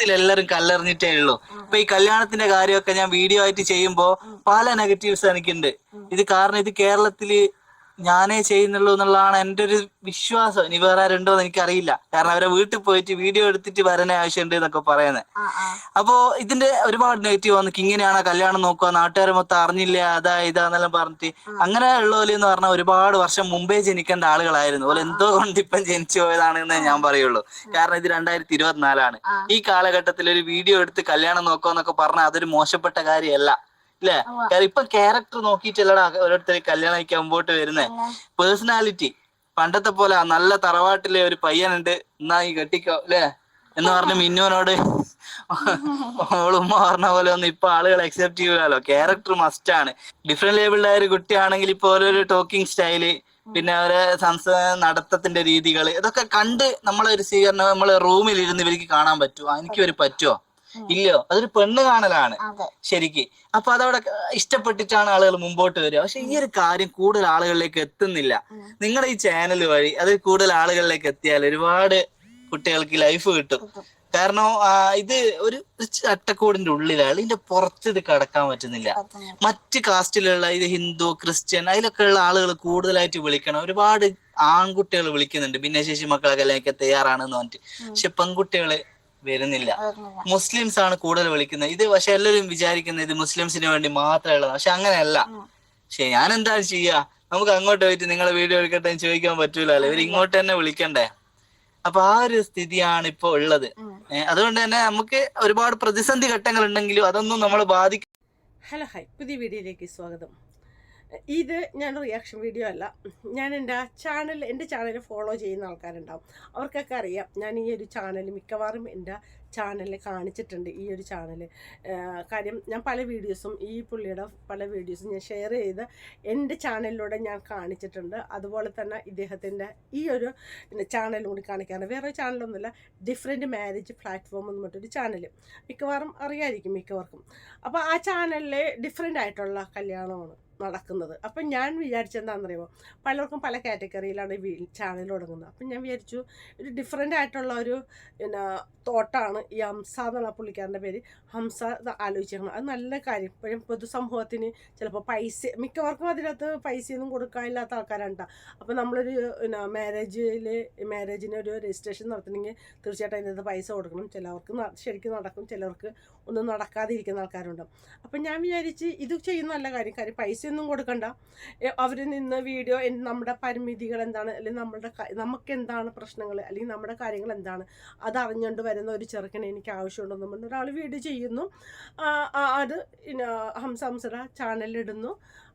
മൊത്തത്തിൽ എല്ലാവരും കല്ലെറിഞ്ഞിട്ടേ ഉള്ളൂ. ഇപ്പൊ ഈ കല്യാണത്തിന്റെ കാര്യമൊക്കെ ഞാൻ വീഡിയോ ആയിട്ട് ചെയ്യുമ്പോ പല നെഗറ്റീവ്സ് എനിക്കുണ്ട്. ഇത് കാരണം ഇത് കേരളത്തിൽ ഞാനേ ചെയ്യുന്നുള്ളൂ എന്നുള്ളതാണ് എന്റെ ഒരു വിശ്വാസം. ഇനി വേറെ ആരുണ്ടോ എന്ന് എനിക്കറിയില്ല. കാരണം അവരെ വീട്ടിൽ പോയിട്ട് വീഡിയോ എടുത്തിട്ട് വരാൻ ആവശ്യമുണ്ട് എന്നൊക്കെ പറയുന്നത് അപ്പോ ഇതിന്റെ ഒരുപാട് നെഗറ്റീവ് വന്നു. ഇങ്ങനെയാണ് കല്യാണം നോക്കുക. നാട്ടുകാരെ മൊത്തം അറിഞ്ഞില്ല. അതാ ഇതാന്നെല്ലാം പറഞ്ഞിട്ട്. അങ്ങനെ ഉള്ളവര് എന്ന് പറഞ്ഞാൽ ഒരുപാട് വർഷം മുമ്പേ ജനിക്കേണ്ട ആളുകളായിരുന്നു. അതുപോലെ എന്തോ കൊണ്ട് ഇപ്പം ജനിച്ചു പോയതാണെന്ന് ഞാൻ പറയുള്ളൂ. കാരണം ഇത് രണ്ടായിരത്തി ഇരുപത്തിനാലാണ്. ഈ കാലഘട്ടത്തിൽ ഒരു വീഡിയോ എടുത്ത് കല്യാണം നോക്കുക എന്നൊക്കെ പറഞ്ഞാൽ അതൊരു മോശപ്പെട്ട കാര്യമല്ല. കാരണം ഇപ്പൊ ക്യാരക്ടർ നോക്കിയിട്ടല്ലടാ ഓരോരുത്തർ കല്യാണം കഴിക്കാൻ മുമ്പോട്ട് വരുന്നേ. പേഴ്സണാലിറ്റി പണ്ടത്തെ പോലെ നല്ല തറവാട്ടിലെ ഒരു പയ്യനുണ്ട്. എന്നാ ഈ കെട്ടിക്കോ അല്ലേ എന്ന് പറഞ്ഞ മിന്നുവിനോട് ഓളുമ്മ പറഞ്ഞ പോലെ ഒന്നും ഇപ്പൊ ആളുകൾ അക്സെപ്റ്റ് ചെയ്യുമല്ലോ ക്യാരക്ടർ മസ്റ്റ് ആണ്. ഡിഫറെന്റ് ലേബിളിലായ ഒരു കുട്ടിയാണെങ്കിൽ ഇപ്പൊ ഓരോരു ടോക്കിംഗ് സ്റ്റൈൽ പിന്നെ അവരെ സംസ നടത്തത്തിന്റെ രീതികൾ ഇതൊക്കെ കണ്ട് നമ്മളെ ഒരു സ്വീകരണം നമ്മളെ റൂമിൽ ഇരുന്ന് ഇവർക്ക് കാണാൻ പറ്റുമോ എനിക്ക് ഒരു പറ്റുമോ ഇല്ലയോ? അതൊരു പെണ്ണ് കാണലാണ്. ശരിക്ക്. അപ്പൊ അതവിടെ ഇഷ്ടപ്പെട്ടിട്ടാണ് ആളുകൾ മുമ്പോട്ട് വരിക. പക്ഷെ ഈ ഒരു കാര്യം കൂടുതൽ ആളുകളിലേക്ക് എത്തുന്നില്ല. നിങ്ങളുടെ ഈ ചാനൽ വഴി അത് കൂടുതൽ ആളുകളിലേക്ക് എത്തിയാൽ ഒരുപാട് കുട്ടികൾക്ക് ലൈഫ് കിട്ടും. കാരണം ഇത് ഒരു ചട്ടക്കൂടിന്റെ ഉള്ളിലാണ്. ഇതിന്റെ പുറത്ത് ഇത് കടക്കാൻ പറ്റുന്നില്ല. പറ്റുന്നില്ല. മറ്റ് കാസ്റ്റിലുള്ള ഇത് ഹിന്ദു ക്രിസ്ത്യൻ അതിലൊക്കെ ഉള്ള ആളുകൾ കൂടുതലായിട്ട് വിളിക്കണം. ഒരുപാട് ആൺകുട്ടികൾ വിളിക്കുന്നുണ്ട്. ഭിന്നശേഷി മക്കളൊക്കെ അല്ലെങ്കിൽ തയ്യാറാണെന്ന് പറഞ്ഞിട്ട്. പക്ഷെ പെൺകുട്ടികൾ വരുന്നില്ല. മുസ്ലിംസ് ആണ് കൂടുതൽ വിളിക്കുന്നത്. ഇത് പക്ഷെ എല്ലാവരും വിചാരിക്കുന്നത് ഇത് മുസ്ലിംസിന് വേണ്ടി മാത്രമുള്ളതാണ്. പക്ഷെ അങ്ങനെയല്ല. പക്ഷെ ഞാൻ എന്താ ചെയ്യാ? നമുക്ക് അങ്ങോട്ട് പോയിട്ട് നിങ്ങളെ വീഡിയോ എടുക്കട്ടെ എന്ന് ചോദിക്കാൻ പറ്റൂലല്ലോ? ഇവർ ഇങ്ങോട്ട് തന്നെ വിളിക്കണ്ടേ? അപ്പൊ ആ ഒരു സ്ഥിതിയാണ് ഇപ്പൊ ഉള്ളത്. അതുകൊണ്ട് തന്നെ നമുക്ക് ഒരുപാട് പ്രതിസന്ധി ഘട്ടങ്ങൾ ഉണ്ടെങ്കിലും അതൊന്നും നമ്മൾ ബാധിക്കും ഹലോ ഹൈ പുതിയ വീഡിയോയിലേക്ക് സ്വാഗതം. ഇത് ഞാൻ റിയാക്ഷൻ വീഡിയോ അല്ല. ഞാൻ എന്റെ ചാനൽ എന്റെ ചാനൽ ഫോളോ ചെയ്യുന്ന ആൾക്കാരുണ്ടാവും. അവർക്കൊക്കെ അറിയാം. ഞാൻ ഈ ഒരു ചാനൽ മിക്കവാറും എന്റെ ചാനലിൽ കാണിച്ചിട്ടുണ്ട് ഈ ഒരു ചാനൽ കാര്യം ഞാൻ പല വീഡിയോസും ഈ പുള്ളിയുടെ പല വീഡിയോസും ഞാൻ ഷെയർ ചെയ്ത് എന്റെ ചാനലിലൂടെ ഞാൻ കാണിച്ചിട്ടുണ്ട്. അതുപോലെ തന്നെ ഇദ്ദേഹത്തിന്റെ ഈ ഒരു ചാനലും കൂടി കാണിക്കാറുണ്ട്. വേറെ ചാനലൊന്നുമില്ല ഡിഫറെന്റ് മാരേജ് പ്ലാറ്റ്ഫോം എന്ന് പറഞ്ഞിട്ടൊരു ചാനൽ മിക്കവാറും അറിയായിരിക്കും മിക്കവർക്കും. അപ്പോൾ ആ ചാനലിൽ ഡിഫറെന്റ് ആയിട്ടുള്ള കല്യാണമാണ്. നടക്കുന്നത്. അപ്പം ഞാൻ വിചാരിച്ചെന്താണെന്നറിയുമോ പലർക്കും പല കാറ്റഗറിയിലാണ് ഈ ചാനൽ തുടങ്ങുന്നത്. അപ്പം ഞാൻ വിചാരിച്ചു ഒരു ഡിഫറെന്റ് ആയിട്ടുള്ള ഒരു പിന്നെ തോട്ടാണ് ഈ ഹംസ എന്നുള്ള പുള്ളിക്കാരന്റെ പേര്. ഹംസ ആലോചിച്ചിരിക്കണം അത് നല്ല കാര്യം. ഇപ്പോഴും പൊതുസമൂഹത്തിന് ചിലപ്പോൾ പൈസ മിക്കവർക്കും അതിനകത്ത് പൈസയൊന്നും കൊടുക്കാനില്ലാത്ത ആൾക്കാരാണ് കേട്ടോ അപ്പോൾ നമ്മളൊരു പിന്നെ മാരേജിൽ മാരേജിന് ഒരു രജിസ്ട്രേഷൻ നടത്തണമെങ്കിൽ തീർച്ചയായിട്ടും അതിനകത്ത് പൈസ കൊടുക്കണം. ചിലവർക്ക് ശരിക്കും നടക്കും. ചിലവർക്ക് ഒന്നും നടക്കാതിരിക്കുന്ന ആൾക്കാരുണ്ട്. അപ്പം ഞാൻ വിചാരിച്ച് ഇത് ചെയ്യുന്ന നല്ല കാര്യം. കാര്യം പൈസയൊന്നും കൊടുക്കണ്ട. അവർ നിന്ന് വീഡിയോ നമ്മുടെ പരിമിതികൾ എന്താണ്? അല്ലെങ്കിൽ നമ്മുടെ നമുക്ക് എന്താണ് പ്രശ്നങ്ങൾ? അല്ലെങ്കിൽ നമ്മുടെ കാര്യങ്ങൾ എന്താണ്? അത് അറിഞ്ഞുകൊണ്ട് വരുന്ന ഒരു ചെറുക്കനെ എനിക്ക് ആവശ്യമുണ്ടെന്ന് പറഞ്ഞ് ഒരാൾ വീഡിയോ ചെയ്യുന്നു. അത് ഹംസ ഹംസയുടെ ചാനലിലിടുന്നു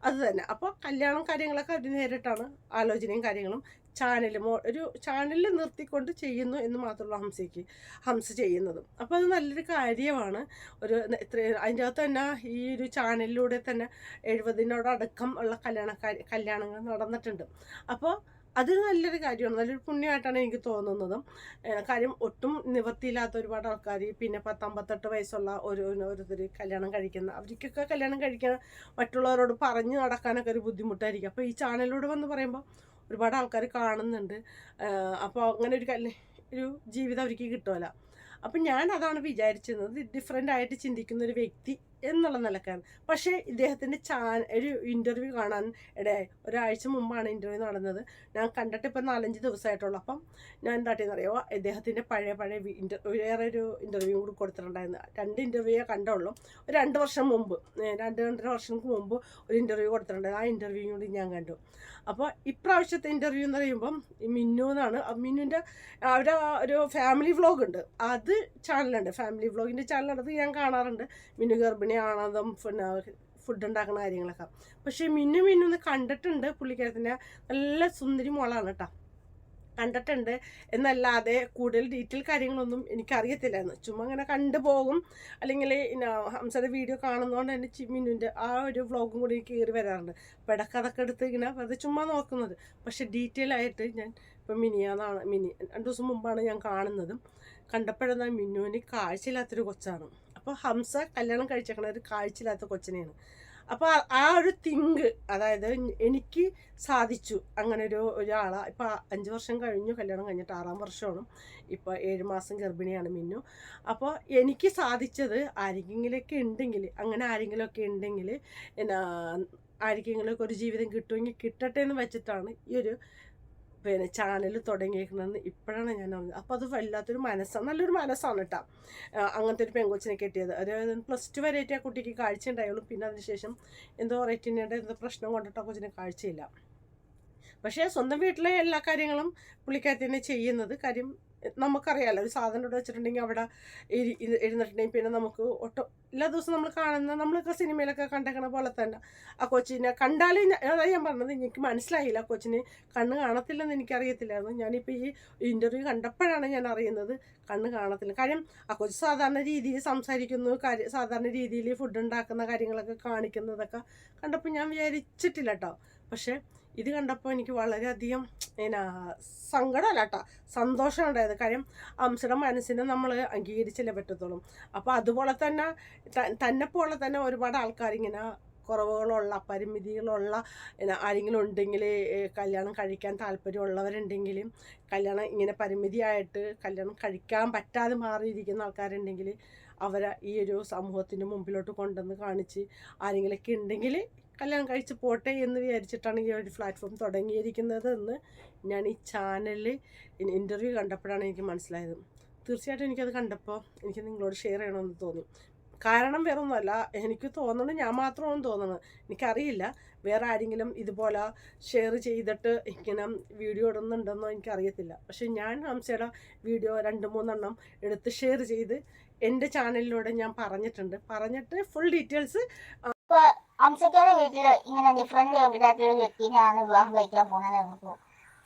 അത് തന്നെ. അപ്പോൾ കല്യാണം കാര്യങ്ങളൊക്കെ അതിന് നേരിട്ടാണ് ആലോചനയും കാര്യങ്ങളും. ചാനലും ഒരു ചാനലിൽ നിർത്തിക്കൊണ്ട് ചെയ്യുന്നു എന്ന് മാത്രമുള്ള ഹംസയ്ക്ക് ഹംസ ചെയ്യുന്നതും. അപ്പോൾ അത് നല്ലൊരു കാര്യമാണ്. ഒരു ഇത്ര അതിന്റെ അകത്ത് തന്നെ ഈ ഒരു ചാനലിലൂടെ തന്നെ എഴുപതിനോടടക്കം ഉള്ള കല്യാണ കല്യാണങ്ങൾ നടന്നിട്ടുണ്ട്. അപ്പോൾ അത് നല്ലൊരു കാര്യമാണ്. നല്ലൊരു പുണ്യമായിട്ടാണ് എനിക്ക് തോന്നുന്നതും. കാര്യം ഒട്ടും നിവൃത്തിയില്ലാത്ത ഒരുപാട് ആൾക്കാർ പിന്നെ പത്തമ്പത്തെട്ട് വയസ്സുള്ള ഒരു ഓരോരുത്തർ കല്യാണം കഴിക്കുന്ന അവർക്കൊക്കെ കല്യാണം കഴിക്കാൻ മറ്റുള്ളവരോട് പറഞ്ഞ് നടക്കാനൊക്കെ ഒരു ബുദ്ധിമുട്ടായിരിക്കും. അപ്പോൾ ഈ ചാനലിലൂടെ വന്ന് പറയുമ്പോൾ ഒരുപാട് ആൾക്കാർ കാണുന്നുണ്ട്. അപ്പോൾ അങ്ങനെ ഒരു കല്യ ഒരു ജീവിതം അവർക്ക് കിട്ടുമല്ല അപ്പം ഞാൻ അതാണ് വിചാരിച്ചിരുന്നത്. ഡിഫറെന്റ് ആയിട്ട് ചിന്തിക്കുന്ന ഒരു വ്യക്തി എന്നുള്ള നിലക്കാണ്. പക്ഷേ ഇദ്ദേഹത്തിന്റെ ചാ ഒരു ഇന്റർവ്യൂ കാണാൻ ഇടയായി ഒരാഴ്ച മുമ്പാണ് ഇന്റർവ്യൂ നടന്നത്. ഞാൻ കണ്ടിട്ട് ഇപ്പം നാലഞ്ച് ദിവസമായിട്ടുള്ളൂ അപ്പം ഞാൻ എന്താട്ടിയെന്ന് അറിയുമോ ഇദ്ദേഹത്തിന്റെ പഴയ പഴയ ഇന്റർ വേറെ ഒരു ഇന്റർവ്യൂ കൂടി കൊടുത്തിട്ടുണ്ടായിരുന്നു. രണ്ട് ഇന്റർവ്യൂ കണ്ടുള്ളൂ. ഒരു രണ്ട് വർഷം മുമ്പ് രണ്ട് രണ്ടര വർഷങ്ങൾക്ക് മുമ്പ് ഒരു ഇന്റർവ്യൂ കൊടുത്തിട്ടുണ്ടായിരുന്നു. ആ ഇന്റർവ്യൂ കൂടി ഞാൻ കണ്ടു. അപ്പോൾ ഇപ്രാവശ്യത്തെ ഇന്റർവ്യൂ എന്ന് പറയുമ്പം മിന്നു എന്നാണ്. മിന്നുവിന്റെ അവിടെ ഒരു ഫാമിലി വ്ളോഗ് ഉണ്ട്. അത് ചാനലുണ്ട് ഫാമിലി വ്ളോഗിന്റെ ചാനലുണ്ട് അത് ഞാൻ കാണാറുണ്ട്. മിന്നു ഗർഭിണിയാണതും പിന്നെ ഫുഡ് ഉണ്ടാക്കുന്ന കാര്യങ്ങളൊക്കെ. പക്ഷേ മിന്നു മിന്നു ഒന്ന് കണ്ടിട്ടുണ്ട് പുള്ളിക്കാരത്തിന്റെ നല്ല സുന്ദരി മോളാണ് കേട്ടോ. കണ്ടിട്ടുണ്ട്. എന്നല്ലാതെ കൂടുതൽ ഡീറ്റെയിൽ കാര്യങ്ങളൊന്നും എനിക്കറിയത്തില്ലായിരുന്നു. ചുമ്മാ അങ്ങനെ കണ്ടു പോകും. അല്ലെങ്കിൽ ഹംസയുടെ വീഡിയോ കാണുന്നതുകൊണ്ട് തന്നെ മിന്നുവിന്റെ ആ ഒരു വ്ളോഗും കൂടി കയറി വരാറുണ്ട്. അപ്പോൾ ഇടയ്ക്ക് അതൊക്കെ എടുത്ത് ഇങ്ങനെ വെറുതെ ചുമ്മാ നോക്കുന്നത്. പക്ഷേ ഡീറ്റെയിൽ ആയിട്ട് ഞാൻ ഇപ്പം മിനിയാന്നാണ് മിനി രണ്ട് ദിവസം മുമ്പാണ് ഞാൻ കാണുന്നതും. കണ്ടപ്പോഴെന്നാൽ മിന്നുവിന് കാഴ്ചയില്ലാത്തൊരു കൊച്ചാണ്. അപ്പോൾ ഹംസ കല്യാണം കഴിച്ചേക്കണ ഒരു കാഴ്ചയില്ലാത്ത കൊച്ചിനെയാണ്. അപ്പോൾ ആ ഒരു തിങ്ക് അതായത് എനിക്ക് സാധിച്ചു അങ്ങനെ ഒരു ഒരാളെ ഇപ്പോൾ അഞ്ച് വർഷം കഴിഞ്ഞു കല്യാണം കഴിഞ്ഞിട്ട് ആറാം വർഷമാണ്. ഇപ്പോൾ ഏഴ് മാസം ഗർഭിണിയാണ് മിന്നു. അപ്പോൾ എനിക്ക് സാധിച്ചത് ആരെങ്കിലൊക്കെ ഉണ്ടെങ്കിൽ അങ്ങനെ ആരെങ്കിലുമൊക്കെ ഉണ്ടെങ്കിൽ എന്നാ ആർക്കെങ്കിലുമൊക്കെ ഒരു ജീവിതം കിട്ടുമെങ്കിൽ കിട്ടട്ടെ എന്ന് വെച്ചിട്ടാണ് ഈ ഒരു പിന്നെ ചാനൽ തുടങ്ങിയേക്കണമെന്ന് ഇപ്പോഴാണ് ഞാൻ അറിഞ്ഞത്. അപ്പോൾ അത് വല്ലാത്തൊരു മനസ്സാണ് നല്ലൊരു മനസ്സാണ് കേട്ടോ അങ്ങനത്തെ ഒരു പെങ്കൊച്ചിനെ കെട്ടിയത്. അതായത് പ്ലസ് ടു വരെയായിട്ട് ആ കുട്ടിക്ക് കാഴ്ച ഉണ്ടായുള്ളൂ. പിന്നെ അതിനുശേഷം എന്തോ റെറ്റിനയുടെ എന്തോ പ്രശ്നം കൊണ്ടിട്ട് ആ കൊച്ചിന് കാഴ്ചയില്ല. പക്ഷേ സ്വന്തം വീട്ടിലെ എല്ലാ കാര്യങ്ങളും പുള്ളിക്കാരി തന്നെ ചെയ്യുന്നത്. കാര്യം നമുക്കറിയാമല്ലോ ഒരു സാധനം ഇവിടെ വെച്ചിട്ടുണ്ടെങ്കിൽ അവിടെ ഇരുന്നിട്ടുണ്ടെങ്കിൽ പിന്നെ നമുക്ക് ഒട്ടും എല്ലാ ദിവസവും നമ്മൾ കാണുന്ന നമ്മളൊക്കെ സിനിമയിലൊക്കെ കണ്ടേക്കണ പോലെ തന്നെ. ആ കൊച്ചിനെ കണ്ടാലേ അതായത് അതാ ഞാൻ പറഞ്ഞത് എനിക്ക് മനസ്സിലായില്ല ആ കൊച്ചിന് കണ്ണ് കാണത്തില്ലെന്ന് എനിക്കറിയത്തില്ലായിരുന്നു. ഞാനിപ്പോൾ ഈ ഇന്റർവ്യൂ കണ്ടപ്പോഴാണ് ഞാൻ അറിയുന്നത് കണ്ണ് കാണത്തില്ല. കാര്യം ആ കൊച്ച് സാധാരണ രീതിയിൽ സംസാരിക്കുന്നു കാര്യം സാധാരണ രീതിയിൽ ഫുഡ് ഉണ്ടാക്കുന്ന കാര്യങ്ങളൊക്കെ കാണിക്കുന്നതൊക്കെ കണ്ടപ്പോൾ ഞാൻ വിചാരിച്ചിട്ടില്ല കേട്ടോ പക്ഷേ ഇത് കണ്ടപ്പോൾ എനിക്ക് വളരെയധികം എന്നാ സങ്കടമല്ല കേട്ടോ സന്തോഷം ഉണ്ടായത് കാര്യം അംശയുടെ മനസ്സിനെ നമ്മൾ അംഗീകരിച്ചല്ലേ പറ്റത്തുള്ളൂ. അപ്പോൾ അതുപോലെ തന്നെ തന്നെ തന്നെ ഒരുപാട് ആൾക്കാർ ഇങ്ങനെ കുറവുകളുള്ള പരിമിതികളുള്ള ആരെങ്കിലും ഉണ്ടെങ്കിൽ കല്യാണം കഴിക്കാൻ താല്പര്യമുള്ളവരുണ്ടെങ്കിലും കല്യാണം ഇങ്ങനെ പരിമിതിയായിട്ട് കല്യാണം കഴിക്കാൻ പറ്റാതെ മാറിയിരിക്കുന്ന ആൾക്കാരുണ്ടെങ്കിൽ അവരെ ഈ ഒരു സമൂഹത്തിന്റെ മുമ്പിലോട്ട് കൊണ്ടുവന്ന് കാണിച്ച് ആരെങ്കിലുമൊക്കെ ഉണ്ടെങ്കിൽ കല്യാണം കഴിച്ച് പോട്ടെ എന്ന് വിചാരിച്ചിട്ടാണ് ഈ ഒരു പ്ലാറ്റ്ഫോം തുടങ്ങിയിരിക്കുന്നത് എന്ന് ഞാൻ ഈ ചാനലിൽ ഇന്റർവ്യൂ കണ്ടപ്പോഴാണ് എനിക്ക് മനസ്സിലായത്. തീർച്ചയായിട്ടും എനിക്കത് കണ്ടപ്പോൾ എനിക്ക് നിങ്ങളോട് ഷെയർ ചെയ്യണമെന്ന് തോന്നി. കാരണം വേറൊന്നുമല്ല. എനിക്ക് തോന്നുന്നത് ഞാൻ മാത്രമാണ് തോന്നുന്നത് എനിക്കറിയില്ല. വേറെ ആരെങ്കിലും ഇതുപോലെ ഷെയർ ചെയ്തിട്ട് ഇങ്ങനെ വീഡിയോ ഇടുന്നുണ്ടെന്നോ എനിക്കറിയത്തില്ല. പക്ഷെ ഞാൻ ഹംസയുടെ വീഡിയോ രണ്ട് മൂന്നെണ്ണം എടുത്ത് ഷെയർ ചെയ്ത് എന്റെ ചാനലിലൂടെ ഞാൻ പറഞ്ഞിട്ടുണ്ട്. പറഞ്ഞിട്ട് ഫുൾ ഡീറ്റെയിൽസ് നമുക്ക്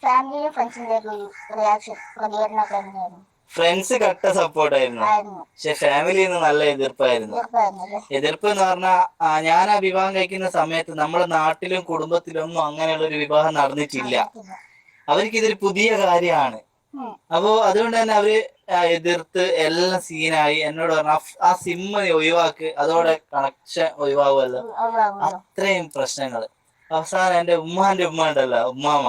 ഫാമിലിയിലും ഫ്രണ്ട്സിന്റെ ഒക്കെ ഒരു റിയാക്ഷൻ പ്രതികരണമൊക്കെ എങ്ങനെയായിരുന്നു ഫ്രണ്ട്സ് കട്ട സപ്പോർട്ട് ആയിരുന്നു. പക്ഷെ ഫാമിലിയിൽ നിന്ന് നല്ല എതിർപ്പായിരുന്നു. എതിർപ്പ് എന്ന് പറഞ്ഞാൽ ഞാൻ ആ വിവാഹം കഴിക്കുന്ന സമയത്ത് നമ്മുടെ നാട്ടിലും കുടുംബത്തിലൊന്നും അങ്ങനെയുള്ള ഒരു വിവാഹം നടന്നിട്ടില്ല. അവർക്ക് ഇതൊരു പുതിയ കാര്യമാണ്. അപ്പോ അതുകൊണ്ട് തന്നെ അവർ എതിർത്ത് എല്ലാം സീനായി. എന്നോട് പറഞ്ഞു "ആ സിമ്മ ഒഴിവാക്ക്. അതോടെ കണക്ഷൻ ഒഴിവാകുമല്ലോ അത്രയും പ്രശ്നങ്ങൾ. അവസാനം എന്റെ ഉമ്മാന്റെ ഉമ്മ ഉണ്ടല്ലോ ഉമ്മാമ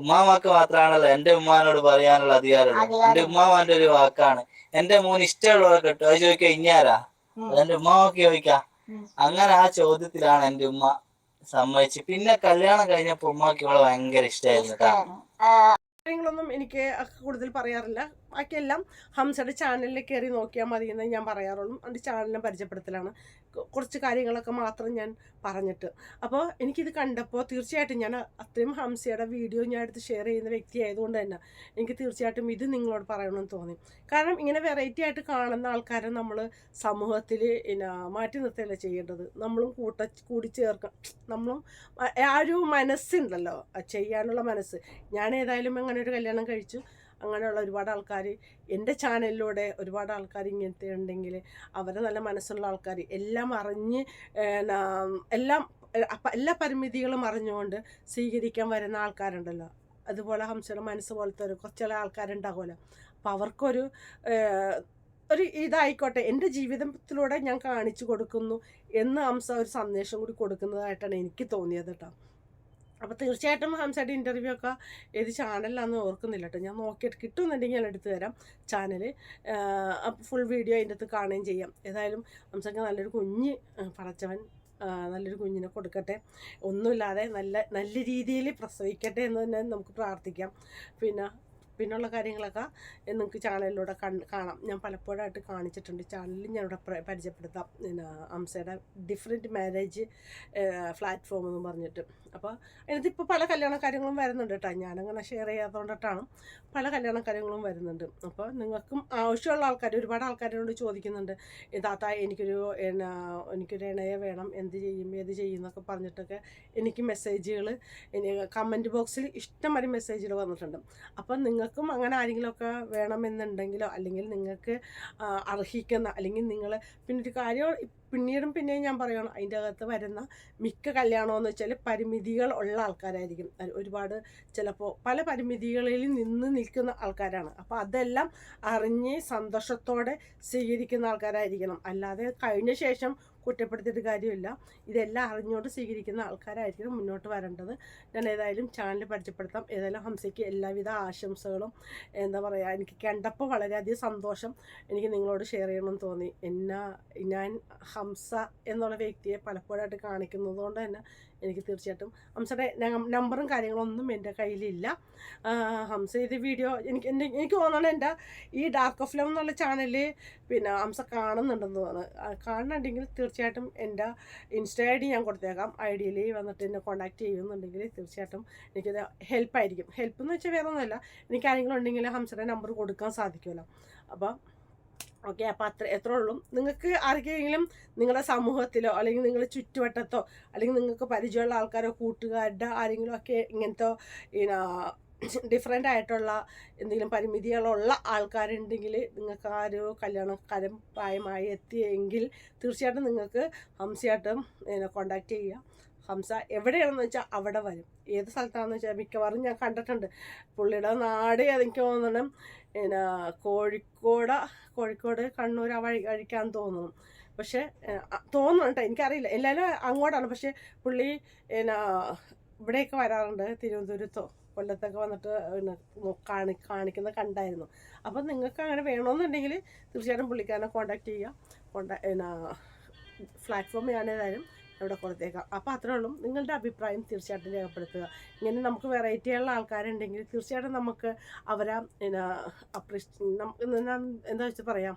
ഉമ്മാമാക്ക് മാത്രമാണല്ലോ എന്റെ ഉമ്മാനോട് പറയാനുള്ള അധികാരമുള്ളത് അധികാരം. എന്റെ ഉമ്മാമാന്റെ ഒരു വാക്കാണ്. എന്റെ മോൻ ഇഷ്ടമുള്ളവരെ കിട്ടും? അത് ചോദിക്കാ ഇഞ്ഞാരാ? എന്റെ അതെന്റെ ഉമ്മാമക്ക് ചോദിക്കാം. അങ്ങനെ ആ ചോദ്യത്തിലാണ് എന്റെ ഉമ്മ സമ്മതിച്ച് പിന്നെ കല്യാണം കഴിഞ്ഞപ്പോ ഉമ്മക്ക് ഇവളെ ഭയങ്കര ഇഷ്ടമായിരുന്നു കാരണം ഇഷ്ടമായിരുന്നു കാര്യങ്ങളൊന്നും എനിക്ക് കൂടുതൽ പറയാറില്ല. ബാക്കിയെല്ലാം ഹംസയുടെ ചാനലിൽ കയറി നോക്കിയാൽ മതി എന്ന് ഞാൻ പറയാറുള്ളൂ. എന്റെ ചാനലിനെ പരിചയപ്പെടുത്തലാണ്. കുറച്ച് കാര്യങ്ങളൊക്കെ മാത്രം ഞാൻ പറഞ്ഞിട്ട്. അപ്പോൾ എനിക്കിത് കണ്ടപ്പോൾ തീർച്ചയായിട്ടും ഞാൻ അത്രയും ഹംസയുടെ വീഡിയോ ഞാൻ എടുത്ത് ഷെയർ ചെയ്യുന്ന വ്യക്തി ആയതുകൊണ്ട് തന്നെ എനിക്ക് തീർച്ചയായിട്ടും ഇത് നിങ്ങളോട് പറയണമെന്ന് തോന്നി. കാരണം ഇങ്ങനെ വെറൈറ്റി ആയിട്ട് കാണുന്ന ആൾക്കാരെ നമ്മൾ സമൂഹത്തിൽ പിന്നെ മാറ്റി നിർത്തുകയല്ല ചെയ്യേണ്ടത്? നമ്മളും കൂട്ട കൂടി ചേർക്കാം നമ്മളും ആ- ഒരു മനസ്സുണ്ടല്ലോ. ചെയ്യാനുള്ള മനസ്സ്. ഞാൻ ഏതായാലും അങ്ങനെ ഒരു കല്യാണം കഴിച്ചു. അങ്ങനെയുള്ള ഒരുപാട് ആൾക്കാർ എന്റെ ചാനലിലൂടെ ഒരുപാട് ആൾക്കാർ ഇങ്ങനത്തെ ഉണ്ടെങ്കിൽ അവരെ നല്ല മനസ്സുള്ള ആൾക്കാർ എല്ലാം അറിഞ്ഞ് എല്ലാം എല്ലാ പരിമിതികളും അറിഞ്ഞുകൊണ്ട് സ്വീകരിക്കാൻ വരുന്ന ആൾക്കാരുണ്ടല്ലോ. അതുപോലെ ഹംസയുടെ മനസ്സ് പോലത്തെ ഒരു കുറച്ചുള്ള ആൾക്കാരുണ്ടാകുമല്ലോ. അപ്പോൾ അവർക്കൊരു ഒരു ഇതായിക്കോട്ടെ എന്റെ ജീവിതത്തിലൂടെ ഞാൻ കാണിച്ചു കൊടുക്കുന്നു എന്ന് ഹംസ ഒരു സന്ദേശം കൂടി കൊടുക്കുന്നതായിട്ടാണ് എനിക്ക് തോന്നിയത് കേട്ടോ. അപ്പോൾ തീർച്ചയായിട്ടും ഹംസയുടെ ഇന്റർവ്യൂ ഒക്കെ ഏത് ചാനലിലാണെന്ന് ഓർക്കുന്നില്ല കേട്ടോ ഞാൻ നോക്കിയിട്ട് കിട്ടുന്നുണ്ടെങ്കിൽ ഞാൻ എടുത്തു തരാം ചാനൽ ഫുൾ വീഡിയോ അതിന്റെ അകത്ത് കാണുകയും ചെയ്യാം. ഏതായാലും ഹംസക്ക് നല്ലൊരു കുഞ്ഞ് പടച്ചവൻ നല്ലൊരു കുഞ്ഞിനെ കൊടുക്കട്ടെ. ഒന്നുമില്ലാതെ നല്ല നല്ല രീതിയിൽ പ്രസവിക്കട്ടെ എന്ന് തന്നെ നമുക്ക് പ്രാർത്ഥിക്കാം. പിന്നെ പിന്നുള്ള കാര്യങ്ങളൊക്കെ നിങ്ങൾക്ക് ചാനലിലൂടെ കണ്. ഞാൻ പലപ്പോഴായിട്ട് കാണിച്ചിട്ടുണ്ട്. ചാനലിൽ ഞാൻ ഇവിടെ പരിചയപ്പെടുത്താം. പിന്നെ അംസയുടെ ഡിഫറെന്റ് മാരേജ് പ്ലാറ്റ്ഫോം എന്ന് പറഞ്ഞിട്ട്. അപ്പോൾ അതിനകത്ത് ഇപ്പോൾ പല കല്യാണ കാര്യങ്ങളും വരുന്നുണ്ട് കേട്ടോ. ഞാനങ്ങനെ ഷെയർ ചെയ്യാത്തതുകൊണ്ടിട്ടാണ് പല കല്യാണ കാര്യങ്ങളും വരുന്നുണ്ട്. അപ്പോൾ നിങ്ങൾക്കും ആവശ്യമുള്ള ആൾക്കാർ ഒരുപാട് ആൾക്കാരോട് ചോദിക്കുന്നുണ്ട്. താത്ത എനിക്കൊരു എനിക്കൊരു ഇണയെ വേണം. എന്ത് ചെയ്യും? ഏത് ചെയ്യും? എന്നൊക്കെ പറഞ്ഞിട്ടൊക്കെ എനിക്ക് മെസ്സേജുകൾ കമന്റ് ബോക്സിൽ ഇഷ്ടം വരെ മെസ്സേജുകൾ വന്നിട്ടുണ്ട്. അപ്പം നിങ്ങൾക്കും അങ്ങനെ ആരെങ്കിലുമൊക്കെ വേണമെന്നുണ്ടെങ്കിലോ അല്ലെങ്കിൽ നിങ്ങൾക്ക് അർഹിക്കുന്ന അല്ലെങ്കിൽ നിങ്ങൾ പിന്നെ ഒരു കാര്യം പിന്നീടും പിന്നെയും ഞാൻ പറയണം അതിന്റെ അകത്ത് വരുന്ന മിക്ക കല്യാണമെന്ന് വെച്ചാൽ പരിമിതികൾ ഉള്ള ആൾക്കാരായിരിക്കും. ഒരുപാട് ചിലപ്പോൾ പല പരിമിതികളിൽ നിന്ന് നിൽക്കുന്ന ആൾക്കാരാണ്. അപ്പോൾ അതെല്ലാം അറിഞ്ഞ് സന്തോഷത്തോടെ സ്വീകരിക്കുന്ന ആൾക്കാരായിരിക്കണം. അല്ലാതെ കഴിഞ്ഞ ശേഷം കുറ്റപ്പെടുത്തിയിട്ട് കാര്യമില്ല. ഇതെല്ലാം അറിഞ്ഞുകൊണ്ട് സ്വീകരിക്കുന്ന ആൾക്കാരായിരിക്കണം മുന്നോട്ട് വരേണ്ടത്. ഞാൻ ഏതായാലും ചാനൽ പരിചയപ്പെടുത്താം. ഏതായാലും ഹംസയ്ക്ക് എല്ലാവിധ ആശംസകളും എന്താ പറയുക എനിക്ക് കണ്ടപ്പോൾ വളരെയധികം സന്തോഷം എനിക്ക് നിങ്ങളോട് ഷെയർ ചെയ്യണമെന്ന് തോന്നി. എന്നാ ഞാൻ ഹംസ എന്നുള്ള വ്യക്തിയെ പലപ്പോഴായിട്ട് കാണിക്കുന്നത് കൊണ്ട് തന്നെ എനിക്ക് തീർച്ചയായിട്ടും ഹംസയുടെ നമ്പറും കാര്യങ്ങളൊന്നും എന്റെ കയ്യിലില്ല. ഹംസ ഇത് വീഡിയോ എനിക്ക് എന്റെ എനിക്ക് തോന്നണം എന്റെ ഈ ഡാർക്ക് ഓഫ് ലവ് എന്നുള്ള ചാനലിൽ പിന്നെ ഹംസ കാണുന്നുണ്ടെന്ന് തോന്നുന്നു. കാണുന്നുണ്ടെങ്കിൽ തീർച്ചയായിട്ടും എന്റെ ഇൻസ്റ്റ ഐ ഡി ഞാൻ കൊടുത്തേക്കാം. ഐ ഡിയിൽ വന്നിട്ട് എന്നെ കോൺടാക്ട് ചെയ്യുന്നുണ്ടെങ്കിൽ തീർച്ചയായിട്ടും എനിക്കത് ഹെൽപ്പായിരിക്കും ഹെൽപ്പ് എന്ന് വെച്ചാൽ വേറെ ഒന്നുമല്ല എനിക്ക് ആരെങ്കിലും ഉണ്ടെങ്കിൽ ഹംസയുടെ നമ്പർ കൊടുക്കാൻ സാധിക്കുമല്ലോ. അപ്പോൾ ഓക്കെ അപ്പോൾ അത്ര എത്ര ഉള്ളൂ. നിങ്ങൾക്ക് ആർക്കെങ്കിലും നിങ്ങളുടെ സമൂഹത്തിലോ അല്ലെങ്കിൽ നിങ്ങളുടെ ചുറ്റുവട്ടത്തോ അല്ലെങ്കിൽ നിങ്ങൾക്ക് പരിചയമുള്ള ആൾക്കാരോ കൂട്ടുകാരുടെ ആരെങ്കിലും ഒക്കെ ഇങ്ങനത്തെ ഡിഫറെന്റ് ആയിട്ടുള്ള എന്തെങ്കിലും പരിമിതികളുള്ള ആൾക്കാരുണ്ടെങ്കിൽ നിങ്ങൾക്ക് ആരോ കല്യാണക്കാരും പ്രായമായി എത്തിയെങ്കിൽ തീർച്ചയായിട്ടും നിങ്ങൾക്ക് ഹംസയായിട്ടും കോണ്ടാക്ട് ചെയ്യുക. ഹംസ എവിടെയാണെന്ന് വെച്ചാൽ അവിടെ വരും. ഏത് സ്ഥലത്താണെന്ന് വെച്ചാൽ മിക്കവാറും ഞാൻ കണ്ടിട്ടുണ്ട്. പുള്ളിയുടെ നാട് എനിക്ക് തോന്നണം പിന്നെ കോഴിക്കോട് കോഴിക്കോട് കണ്ണൂർ ആ വഴി കഴിക്കാൻ തോന്നുന്നു. പക്ഷേ തോന്നുന്നു കേട്ടോ എനിക്കറിയില്ല. എല്ലാവരും അങ്ങോട്ടാണ്. പക്ഷേ പുള്ളി പിന്നെ ഇവിടെയൊക്കെ വരാറുണ്ട്. തിരുവനന്തപുരത്തോ കൊല്ലത്തൊക്കെ വന്നിട്ട് കാണി കാണിക്കുന്നത് കണ്ടായിരുന്നു. അപ്പം നിങ്ങൾക്ക് അങ്ങനെ വേണമെന്നുണ്ടെങ്കിൽ തീർച്ചയായിട്ടും പുള്ളിക്കാരനെ കോണ്ടാക്ട് ചെയ്യുക കോണ്ടാ പിന്നെ പ്ലാറ്റ്ഫോം ഞാൻ ഏതായാലും ഇവിടെ കൊടുത്തേക്കാം. അപ്പോൾ അത്രേ ഉള്ളൂ. നിങ്ങളുടെ അഭിപ്രായം തീർച്ചയായിട്ടും രേഖപ്പെടുത്തുക. ഇങ്ങനെ നമുക്ക് വെറൈറ്റിയുള്ള ആൾക്കാരുണ്ടെങ്കിൽ തീർച്ചയായിട്ടും നമുക്ക് അവരെ അപ്രീഷ് എന്താ വെച്ചാൽ പറയാം?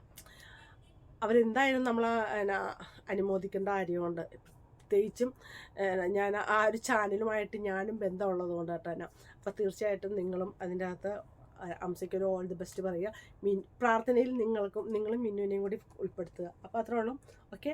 അവരെന്തായാലും പിന്നെ അനുമോദിക്കേണ്ട കാര്യമുണ്ട്. പ്രത്യേകിച്ചും ഞാൻ ആ ഒരു ചാനലുമായിട്ട് ഞാനും ബന്ധമുള്ളത് കൊണ്ട് കേട്ടോ അപ്പോൾ തീർച്ചയായിട്ടും നിങ്ങളും അതിന്റെ അകത്ത് അംസയ്ക്കൊരു ഓൾ ദി ബെസ്റ്റ് പറയുക. മീൻ പ്രാർത്ഥനയിൽ നിങ്ങൾക്കും നിങ്ങളും മിന്നുവിനെയും കൂടി ഉൾപ്പെടുത്തുക. അപ്പോൾ അത്രേ ഉള്ളൂ. ഓക്കെ